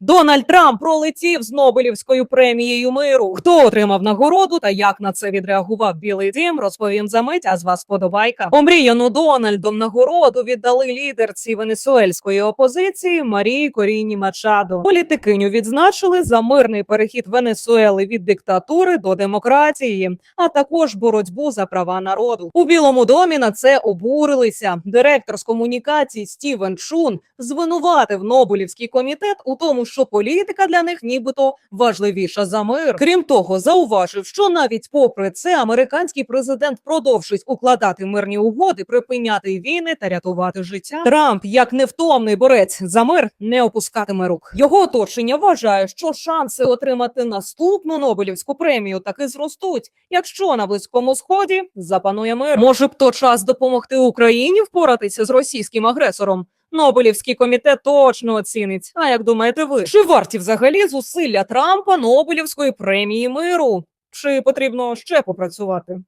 Дональд Трамп пролетів з Нобелівською премією миру. Хто отримав нагороду та як на це відреагував Білий Дім, розповім за мить. А з вас подобайка. Омріяну Дональдом нагороду віддали лідерці венесуельської опозиції Марії Коріні Мачадо. Політикиню відзначили за мирний перехід Венесуели від диктатури до демократії, а також боротьбу за права народу. У Білому домі на це обурилися. Директор з комунікацій Стівен Шун звинуватив Нобелівський комітет у тому, що політика для них нібито важливіша за мир. Крім того, зауважив, що навіть попри це американський президент продовжить укладати мирні угоди, припиняти війни та рятувати життя. Трамп, як невтомний борець за мир, не опускатиме рук. Його оточення вважає, що шанси отримати наступну Нобелівську премію таки зростуть, якщо на близькому сході запанує мир. Може б то час допомогти Україні впоратися з російським агресором. Нобелівський комітет точно оцінить. А як думаєте ви? Чи варті взагалі зусилля Трампа Нобелівської премії миру? Чи потрібно ще попрацювати?